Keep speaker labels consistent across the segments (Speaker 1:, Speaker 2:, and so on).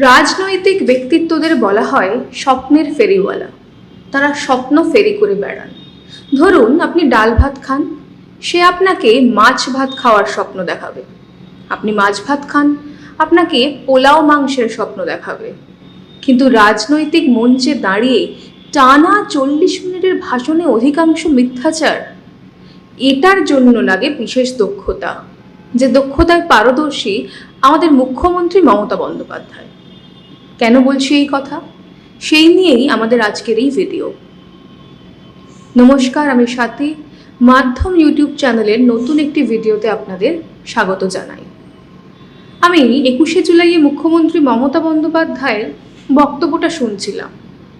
Speaker 1: রাজনৈতিক ব্যক্তিত্বদের বলা হয় স্বপ্নের ফেরিওয়ালা। তারা স্বপ্ন ফেরি করে বেড়ান। ধরুন আপনি ডাল ভাত খান, সে আপনাকে মাছ ভাত খাওয়ার স্বপ্ন দেখাবে। আপনি মাছ ভাত খান, আপনাকে পোলাও মাংসের স্বপ্ন দেখাবে। কিন্তু রাজনৈতিক মঞ্চে দাঁড়িয়ে টানা চল্লিশ মিনিটের ভাষণে অধিকাংশ মিথ্যাচার, এটার জন্য লাগে বিশেষ দক্ষতা। যে দক্ষতায় পারদর্শী আমাদের মুখ্যমন্ত্রী মমতা বন্দ্যোপাধ্যায়। কেন বলছি এই কথা? সেই নিয়েই আমাদের আজকের এই ভিডিও নমস্কার, আমি সাথী মাধ্যম ইউটিউব চ্যানেলের নতুন একটি ভিডিওতে আপনাদের স্বাগত জানাই। আমি একুশে জুলাইয়ে মুখ্যমন্ত্রী মমতা বন্দ্যোপাধ্যায়ের বক্তব্যটা শুনছিলাম।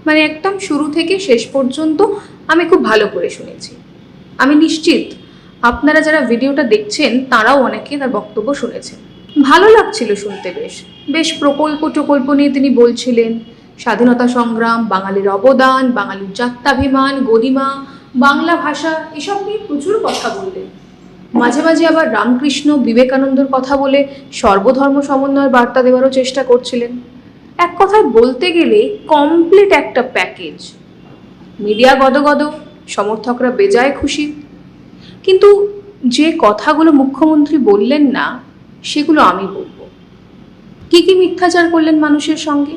Speaker 1: মানে একদম শুরু থেকে শেষ পর্যন্ত আমি খুব ভালো করে শুনেছি। আমি নিশ্চিত আপনারা যারা ভিডিওটা দেখছেন, তারাও অনেকে তার বক্তব্য শুনেছেন। ভালো লাগছিল শুনতে বেশ। বেশ প্রকল্প টকল্প নিয়ে তিনি বলছিলেন, স্বাধীনতা সংগ্রাম, বাঙালির অবদান, বাঙালির জাত্যাভিমান, গরিমা, বাংলা ভাষা, এসব নিয়ে প্রচুর কথা বললেন। মাঝে মাঝে আবার রামকৃষ্ণ বিবেকানন্দর কথা বলে সর্বধর্ম সমন্বয়ের বার্তা দেওয়ারও চেষ্টা করছিলেন। এক কথায় বলতে গেলে কমপ্লিট একটা প্যাকেজ মিডিয়া গদগদ, সমর্থকরা বেজায় খুশি। কিন্তু যে কথাগুলো মুখ্যমন্ত্রী বললেন না সেগুলো আমি বলব। কি কি মিথ্যাচার করলেন মানুষের সঙ্গে?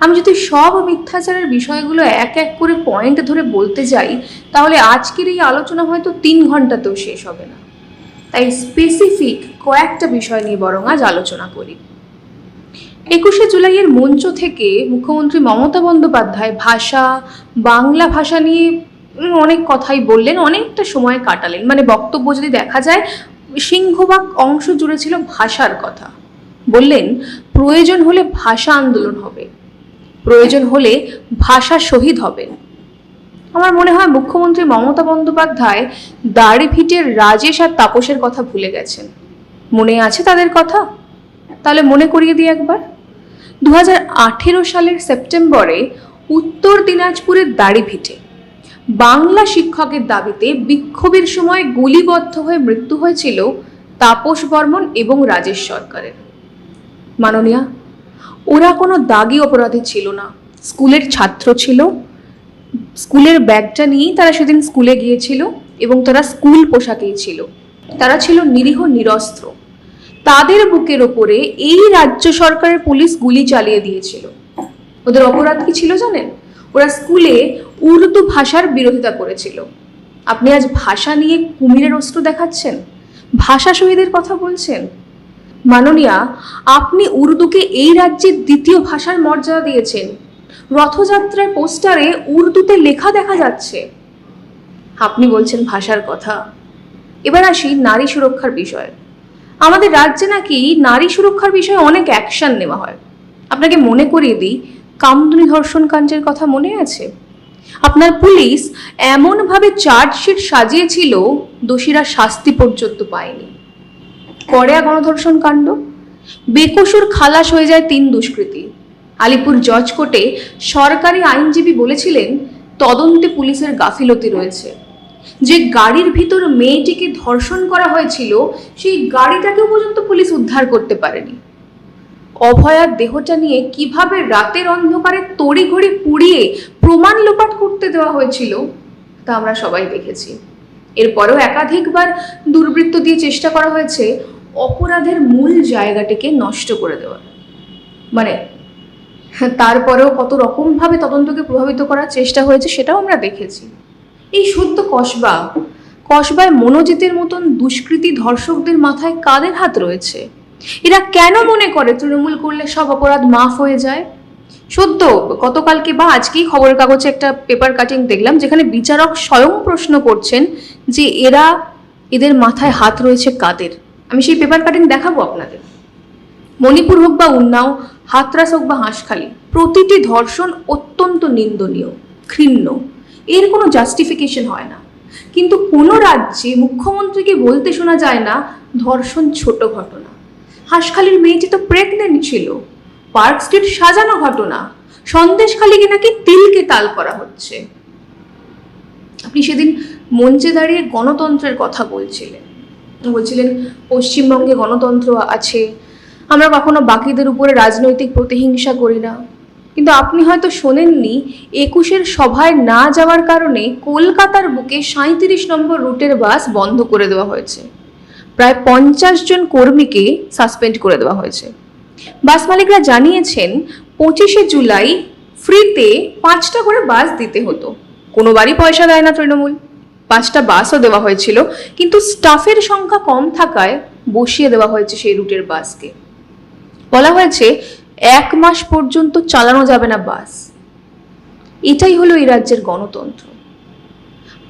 Speaker 1: আমি যদি সব মিথ্যাচারের বিষয়গুলো এক এক করে পয়েন্ট ধরে বলতে যাই, তাহলে আজকের এই আলোচনা হয়তো তিন ঘন্টাতেও শেষ হবে না। তাই স্পেসিফিক কয়েকটা বিষয় নিয়ে বরং আজ আলোচনা করি। একুশে জুলাইয়ের মঞ্চ থেকে মুখ্যমন্ত্রী মমতা বন্দ্যোপাধ্যায় ভাষা, বাংলা ভাষা নিয়ে অনেক কথাই বললেন, অনেকটা সময় কাটালেন। মানে বক্তব্য যদি দেখা যায় সিংহভাগ অংশ জুড়ে ছিল ভাষার কথা। বললেন, প্রয়োজন হলে ভাষা আন্দোলন হবে। প্রয়োজন হলে ভাষা শহীদ হবেন। আমার মনে হয় মুখ্যমন্ত্রী মমতা বন্দ্যোপাধ্যায় দাড়ি ভিটের রাজেশ আর তাপসের কথা ভুলে গেছেন। মনে আছে তাদের কথা? তাহলে মনে করিয়ে দিই একবার। দু হাজার আঠেরো সালের সেপ্টেম্বরে উত্তর দিনাজপুরের দাড়িভিটে বাংলা শিক্ষকের দাবিতে বিক্ষোভের সময় গুলিবদ্ধ হয়ে মৃত্যু হয়েছিল তাপস বর্মন এবং রাজেশ সরকারের। মাননীয়া, ওরা কোনো দাগি অপরাধী ছিল না। স্কুলের ছাত্র ছিল। স্কুলের ব্যাগটা নিয়েই তারা সেদিন স্কুলে গিয়েছিল এবং তারা স্কুল পোশাকেই ছিল। তারা ছিল নিরীহ নিরস্ত্র। তাদের বুকের ওপরে এই রাজ্য সরকারের পুলিশ গুলি চালিয়ে দিয়েছিল। ওদের অপরাধ কি ছিল জানেন? ওরা স্কুলে উর্দু ভাষার বিরোধিতা করেছিল। আপনি আজ ভাষা নিয়ে কুমিরের অস্ত্র দেখাচ্ছেন? ভাষা শহীদের কথা বলছেন? মাননীয়া, আপনি উর্দুকে এই রাজ্যের দ্বিতীয় ভাষার মর্যাদা দিয়েছেন। রথযাত্রার পোস্টারে উর্দুতে লেখা দেখা যাচ্ছে। আপনি বলছেন ভাষার কথা। এবার আসি নারী সুরক্ষার বিষয়ে। আমাদের রাজ্যে নাকি নারী সুরক্ষার বিষয়ে অনেক অ্যাকশন নেওয়া হয়। আপনাকে মনে করিয়ে দিই, কামদুনি ধর্ষণ কাণ্ডের কথা মনে আছে? আপনার পুলিশ এমনভাবে চার্জশিট সাজিয়েছিল, দোষীরা শাস্তি পর্যন্ত পায়নি। করেয়া গণধর্ষণ কাণ্ড। বেকসুর খালাস হয়ে যায় তিন দুষ্কৃতী। আলিপুর জজ কোর্টে সরকারি আইনজীবী বলেছিলেন, তদন্তে পুলিশের গাফিলতি রয়েছে। যে গাড়ির ভিতর মেয়েটিকে ধর্ষণ করা হয়েছিল, সেই গাড়িটাকেও পর্যন্ত পুলিশ উদ্ধার করতে পারেনি। অভয়ার দেহটা নিয়ে কীভাবে রাতের অন্ধকারে তড়িঘড়ি পুড়িয়ে প্রমাণ লোপাট করতে দেওয়া হয়েছিল, তা আমরা সবাই দেখেছি। এরপরেও একাধিকবার দুর্বৃত্ত দিয়ে চেষ্টা করা হয়েছে অপরাধের মূল জায়গাটিকে নষ্ট করে দেওয়ার। মানে তারপরেও কত রকমভাবে তদন্তকে প্রভাবিত করার চেষ্টা হয়েছে সেটাও আমরা দেখেছি। এই সত্য কসবা, কসবায় মনোজিতের মতন দুষ্কৃতী ধর্ষকদের মাথায় কাদের হাত রয়েছে? এরা কেন মনে করে তৃণমূল করলে সব অপরাধ মাফ হয়ে যায়? সত্য, গতকালকে বা আজকেই খবরের কাগজে একটা পেপার কাটিং দেখলাম যেখানে বিচারক স্বয়ং প্রশ্ন করছেন যে এরা এদের মাথায় হাত রয়েছে কাদের? আমি সেই পেপার কাটিং দেখাবো আপনাদের। মণিপুর হোক বা উন্নাও, হাতরাস হোক বা হাঁসখালি, প্রতিটি ধর্ষণ অত্যন্ত নিন্দনীয় ঘৃণ্য এর কোনো জাস্টিফিকেশন হয় না। কিন্তু কোনো রাজ্যে মুখ্যমন্ত্রীকে বলতে শোনা যায় না, ধর্ষণ ছোট ঘটনা। হাঁসখালির মেয়েটি তো প্রেগনেন্ট ছিল। পার্ক স্ট্রিট সাজানো ঘটনা সন্দেশখালিকে নাকি তিলকে তাল করা হচ্ছে। আপনি সেদিন মঞ্চে দাঁড়িয়ে গণতন্ত্রের কথা বলছিলেন। বলছিলেন, পশ্চিমবঙ্গে গণতন্ত্র আছে, আমরা কখনো বাকিদের উপরে রাজনৈতিক প্রতিহিংসা করি না। কিন্তু আপনি হয়তো শোনেননি, একুশের সভায় না যাওয়ার কারণে কলকাতার বুকে সাঁত্রিশ নম্বর রুটের বাস বন্ধ করে দেওয়া হয়েছে। প্রায় পঞ্চাশ জন কর্মীকে সাসপেন্ড করে দেওয়া হয়েছে। বাস মালিকরা জানিয়েছেন, পঁচিশে জুলাই ফ্রিতে পাঁচটা করে বাস দিতে হতো। কোনো বারই পয়সা দেয় না তৃণমূল। পাঁচটা বাসও দেওয়া হয়েছিল, কিন্তু স্টাফের সংখ্যা কম থাকায় বসিয়ে দেওয়া হয়েছে সেই রুটের বাসকে। বলা হয়েছে, এক মাস পর্যন্ত চালানো যাবে না বাস। এটাই হলো এই রাজ্যের গণতন্ত্র।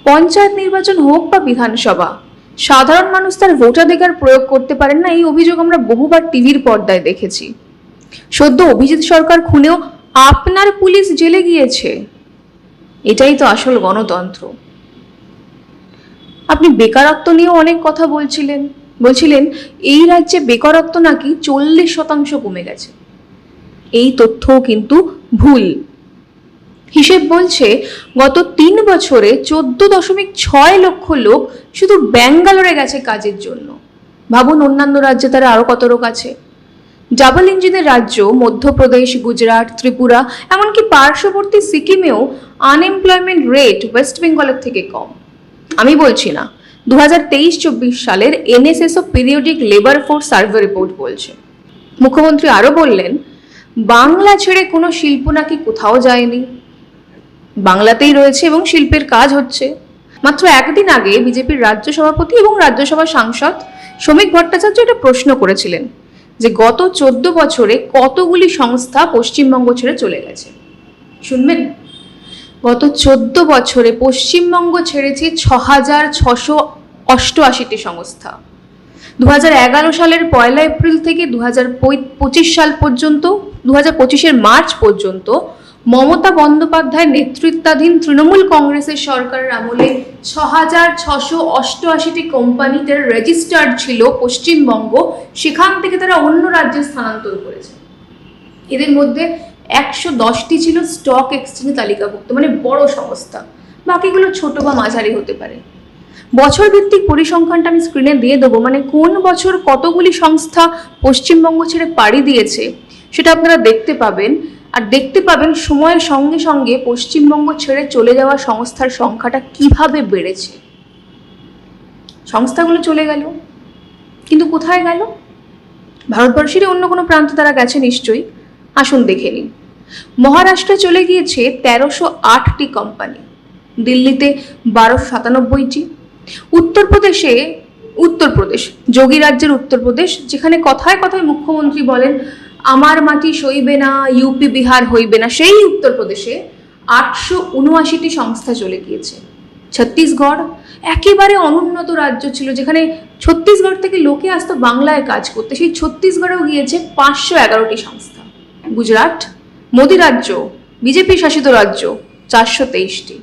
Speaker 1: পঞ্চায়েত নির্বাচন হোক বা বিধানসভা সাধারণ মানুষ তার ভোটাধিকার প্রয়োগ করতে পারেন না, এই অভিযোগ আমরা বহুবার টিভির পর্দায় দেখেছি। সদ্য অভিজিৎ সরকার খুনেও আপনার পুলিশ জেলে গিয়েছে। এটাই তো আসল গণতন্ত্র। আপনি বেকারত্ব নিয়েও অনেক কথা বলছিলেন। বলছিলেন, এই রাজ্যে বেকারত্ব নাকি চল্লিশ শতাংশ কমে গেছে। এই তথ্যও কিন্তু ভুল। হিসেব বলছে গত তিন বছরে চোদ্দ দশমিক ছয় লক্ষ লোক শুধু ব্যাঙ্গালোরে গেছে কাজের জন্য। ভাবুন অন্যান্য রাজ্যে তারা আরও কত লোক আছে। ডাবল ইঞ্জিনের রাজ্য মধ্যপ্রদেশ, গুজরাট, ত্রিপুরা, এমনকি পার্শ্ববর্তী সিকিমেও আনএমপ্লয়মেন্ট রেট ওয়েস্ট বেঙ্গলের থেকে কম। আমি বলছি না দু হাজার তেইশ চব্বিশ সালের NSSO periodic labour force survey report বলছে। মুখ্যমন্ত্রী আরও বললেন, বাংলা ছেড়ে কোনো শিল্প নাকি কোথাও যায়নি। বাংলাতেই রয়েছে এবং শিল্পের কাজ হচ্ছে। মাত্র একদিন আগে বিজেপির রাজ্য সভাপতি এবং রাজ্যসভা সাংসদ শ্রমিক ভট্টাচার্য এটা প্রশ্ন করেছিলেন যে গত চোদ্দ বছরে কতগুলি সংস্থা পশ্চিমবঙ্গ ছেড়ে চলে গেছে? শুনবেন? গত চোদ্দ বছরে পশ্চিমবঙ্গ ছেড়েছে ছ হাজার ছশো অষ্টআশিটি সংস্থা। দু এগারো সালের পয়লা এপ্রিল থেকে দু হাজার পঁচিশ সাল পর্যন্ত দু হাজার পঁচিশের মার্চ পর্যন্ত মমতা বন্দ্যোপাধ্যায় নেতৃত্বাধীন তৃণমূল কংগ্রেসের সরকারের আমলে ছ হাজার ছশো অষ্টআশিটি কোম্পানিতে রেজিস্টার্ড ছিল পশ্চিমবঙ্গ। সেখান থেকে তারা অন্য রাজ্যে স্থানান্তর করেছে। এদের মধ্যে একশো দশটি ছিল স্টক এক্সচেঞ্জে তালিকাভুক্ত মানে বড় সংস্থা। বাকিগুলো ছোট বা মাঝারি হতে পারে। বছর ভিত্তিক পরিসংখ্যানটা আমি স্ক্রিনে দিয়ে দেবো। মানে কোন বছর কতগুলি সংস্থা পশ্চিমবঙ্গ ছেড়ে পাড়ি দিয়েছে, সেটা আপনারা দেখতে পাবেন। আর দেখতে পাবেন সময়ের সঙ্গে সঙ্গে পশ্চিমবঙ্গ ছেড়ে চলে যাওয়া সংস্থার সংখ্যাটা কীভাবে বেড়েছে। সংস্থাগুলো চলে গেল। কিন্তু কোথায় গেল? ভারতবর্ষেরই অন্য কোনো প্রান্তে তারা গেছে নিশ্চয়ই। আসুন দেখে নিন মহারাষ্ট্রে চলে গিয়েছে তেরোশো আটটি কোম্পানি দিল্লিতে বারোশো সাতানব্বইটি। উত্তরপ্রদেশে উত্তরপ্রদেশ, যোগী রাজ্যের উত্তরপ্রদেশ, যেখানে কথায় কথায় মুখ্যমন্ত্রী বলেন আমার মাটি সইবে না ইউপি বিহার হইবে না, সেই উত্তরপ্রদেশে আটশো উনআশিটি সংস্থা চলে গিয়েছে। ছত্তিশগড় একেবারে অনুন্নত রাজ্য ছিল, যেখানে ছত্তিশগড় থেকে লোকে আসতো বাংলায় কাজ করতে। সেই ছত্তিশগড়েও গিয়েছে পাঁচশো এগারোটি সংস্থা। গুজরাট, মোদি রাজ্য, বিজেপি শাসিত রাজ্য, চারশো তেইশটি।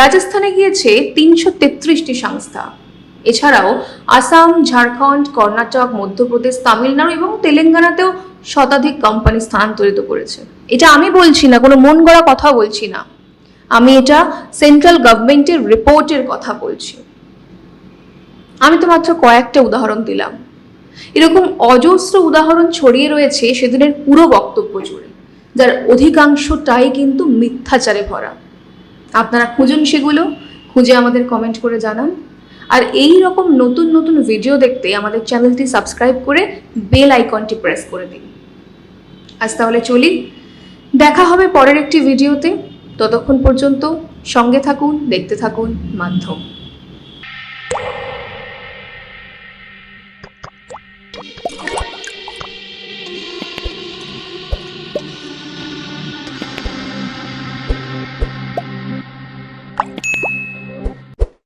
Speaker 1: রাজস্থানে গিয়েছে তিনশো তেত্রিশটি সংস্থা। এছাড়াও আসাম, ঝাড়খণ্ড, কর্ণাটক, মধ্যপ্রদেশ, তামিলনাড়ু এবং তেলেঙ্গানাতেও শতাধিক কোম্পানি স্থানান্তরিত করেছে। এটা আমি বলছি না, কোনো মন গড়া কথা বলছি না। আমি এটা সেন্ট্রাল গভর্নমেন্টের রিপোর্টের কথা বলছি। আমি তো মাত্র কয়েকটা উদাহরণ দিলাম। এরকম অজস্র উদাহরণ ছড়িয়ে রয়েছে সেদিনের পুরো বক্তব্য জুড়ে, যার অধিকাংশটাই কিন্তু মিথ্যাচারে ভরা। আপনারা খুঁজুন সেগুলো, খুঁজে আমাদের কমেন্ট করে জানান। আর এই রকম নতুন নতুন ভিডিও দেখতে আমাদের চ্যানেলটি সাবস্ক্রাইব করে বেল আইকনটি প্রেস করে দিন। আজ তাহলে চলি। দেখা হবে পরের একটি ভিডিওতে ততক্ষণ পর্যন্ত সঙ্গে থাকুন, দেখতে থাকুন, মাধ্যম।